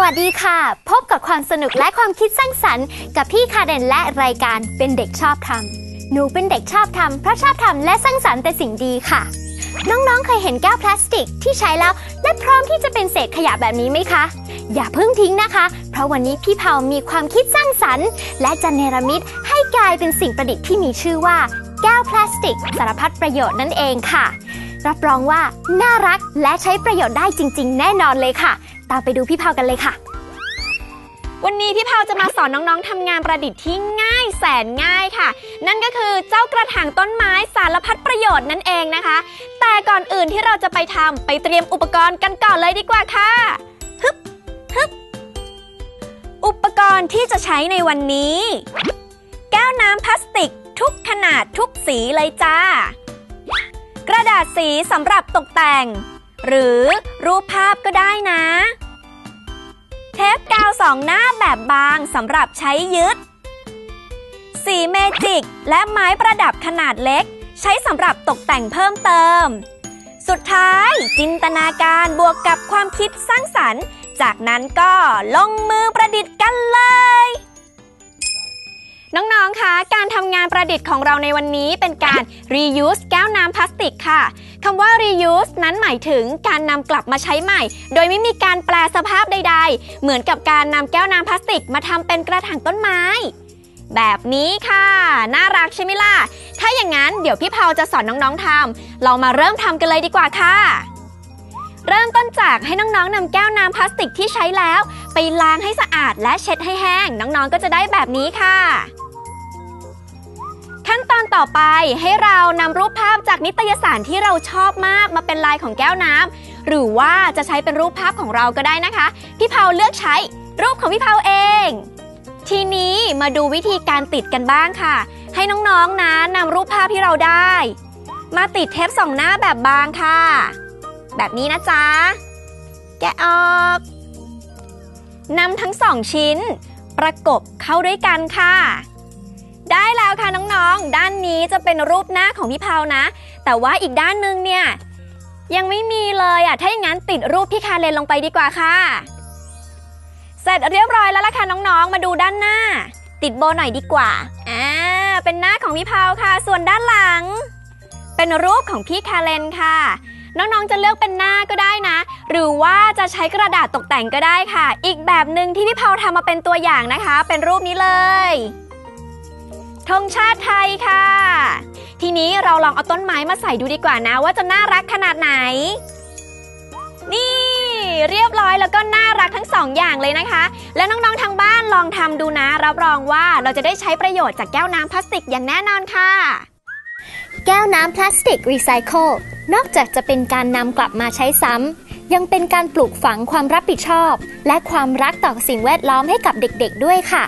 วัสดีค่ะ พบกับความสนุกและความคิดสร้างสรรค์กับพี่คาเดนและรายการเป็นเด็กชอบทำหนูเป็นเด็กชอบทำเพราะชอบทำและสร้างสรรค์แต่สิ่งดีค่ะ น้องๆเคยเห็นแก้วพลาสติกที่ใช้แล้ว และพร้อมที่จะเป็นเศษขยะแบบนี้ไหมคะ อย่าเพิ่งทิ้งนะคะ เพราะวันนี้พี่เผามีความคิดสร้างสรรค์ และจะเนรมิตให้กลายเป็นสิ่งประดิษฐ์ที่มีชื่อว่า แก้วพลาสติก สารพัดประโยชน์นั่นเองค่ะรับรองว่าน่ารักและใช้ประโยชน์ได้จริง ๆ แน่นอนเลยค่ะ ตามไปดูพี่เผากันเลยค่ะ วันนี้พี่เผาจะมาสอนน้องๆทำงานประดิษฐ์ที่ง่ายแสนง่ายค่ะ นั่นก็คือเจ้ากระถางต้นไม้สารพัดประโยชน์นั่นเองนะคะ แต่ก่อนอื่นที่เราจะไปทำไปเตรียมอุปกรณ์กันก่อนเลยดีกว่าค่ะฮึบฮึบอุปกรณ์ที่จะใช้ในวันนี้ แก้วน้ำพลาสติกทุกขนาดทุกสีเลยจ้า กระดาษสีสำหรับตกแต่ง หรือรูปภาพก็ได้นะ เทปกาวสองหน้าแบบบางสำหรับใช้ยึด สีเมจิกและไม้ประดับขนาดเล็ก ใช้สำหรับตกแต่งเพิ่มเติม สุดท้ายจินตนาการบวกกับความคิดสร้างสรรค์ จากนั้นก็ลงมือประดิษฐ์กันเลย น้อง ๆ คะ การทำงานประดิษฐ์ของเราในวันนี้เป็นการ reuse แก้วน้ำพลาสติกค่ะ คำว่า reuse นั้นหมายถึงการนำกลับมาใช้ใหม่ โดยไม่มีการแปลสภาพใด ๆ เหมือนกับการนำแก้วน้ำพลาสติกมาทำเป็นกระถางต้นไม้ แบบนี้ค่ะ น่ารักใช่ไหมล่ะ ถ้าอย่างนั้นเดี๋ยวพี่เผาจะสอนน้องๆทำ เรามาเริ่มทำกันเลยดีกว่าค่ะเริ่มต้นจากให้น้องๆนำแก้วน้ำพลาสติกที่ใช้แล้ว ไปล้างให้สะอาดและเช็ดให้แห้ง น้องๆก็จะได้แบบนี้ค่ะ ขั้นตอนต่อไปให้เรานำรูปภาพจากนิตยสารที่เราชอบมากมาเป็นลายของแก้วน้ำหรือว่าจะใช้เป็นรูปภาพของเราก็ได้นะคะ พี่เผาเลือกใช้รูปของพี่เผาเอง ทีนี้มาดูวิธีการติดกันบ้างค่ะ ให้น้องๆนะนำรูปภาพที่เราได้ มาติดเทปสองหน้าแบบบางค่ะ แบบนี้นะจ๊ะ แกะออกนำทั้งสองชิ้น ประกบเข้าด้วยกันค่ะ ได้แล้วค่ะน้องๆ ด้านนี้จะเป็นรูปหน้าของพี่เผานะ แต่ว่าอีกด้านหนึงเนี่ยยังไม่มีเลยอะ ถ้าอย่างนั้นติดรูปพี่คาเลนลงไปดีกว่าค่ะ เสร็จเรียบร้อยแล้วล่ะค่ะน้องๆ มาดูด้านหน้า ติดโบหน่อยดีกว่า อ่า เป็นหน้าของพี่เผาค่ะ ส่วนด้านหลัง เป็นรูปของพี่คาเลนค่ะ น้องๆ จะเลือกเป็นหน้าก็ได้นะ หรือว่าจะใช้กระดาษตกแต่งก็ได้ค่ะ อีกแบบหนึ่งที่พี่เผาทำมาเป็นตัวอย่างนะคะ เป็นรูปนี้เลย ธงชาติไทยค่ะ ทีนี้เราลองเอาต้นไม้มาใส่ดูดีกว่านะว่าจะน่ารักขนาดไหน นี่ เรียบร้อยแล้วก็น่ารักทั้งสองอย่างเลยนะคะ แล้วน้องๆทางบ้านลองทำดูนะ รับรองว่าเราจะได้ใช้ประโยชน์จากแก้วน้ำพลาสติกอย่างแน่นอนค่ะ แก้วน้ำพลาสติกรีไซเคิลนอกจากจะเป็นการนำกลับมาใช้ซ้ำยังเป็นการปลูกฝังความรับผิดชอบ และความรักต่อสิ่งแวดล้อมให้กับเด็กๆด้วยค่ะ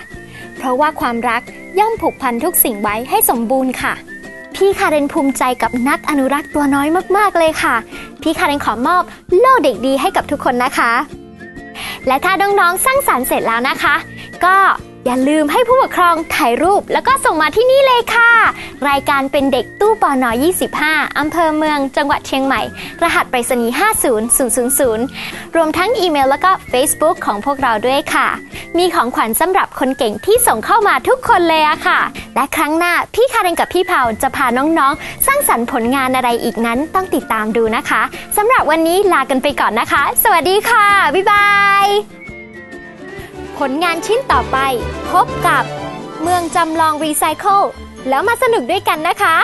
เพราะว่าความรักย่อมผูกพันทุกสิ่งไว้ให้สมบูรณ์ค่ะ พี่คาเรนภูมิใจกับนักอนุรักษ์ตัวน้อยมากๆเลยค่ะ พี่คาเรนขอมอบโล่เด็กดีให้กับทุกคนนะคะ และถ้าน้องๆสร้างสรรค์เสร็จแล้วนะคะ ก็ อย่าลืมให้ผู้ปกครองถ่ายรูปแล้วก็ส่งมาที่นี่เลยค่ะ รายการเป็นเด็กตู้ปอนอ25 อำเภอเมือง จังหวัดเชียงใหม่ รหัสไปรษณีย์50000 รวมทั้งอีเมลแล้วก็ Facebook ของพวกเราด้วยค่ะ มีของขวัญสำหรับคนเก่งที่ส่งเข้ามาทุกคนเลยอะค่ะ และครั้งหน้าพี่คาเรนกับพี่เผาจะพาน้องๆ สร้างสรรค์ผลงานอะไรอีกนั้นต้องติดตามดูนะคะสำหรับวันนี้ลากันไปก่อนนะคะ สวัสดีค่ะ บ๊ายบาย ผลงานชิ้นต่อไป พบกับเมืองจำลองรีไซเคิลแล้วมาสนุกด้วยกันนะคะ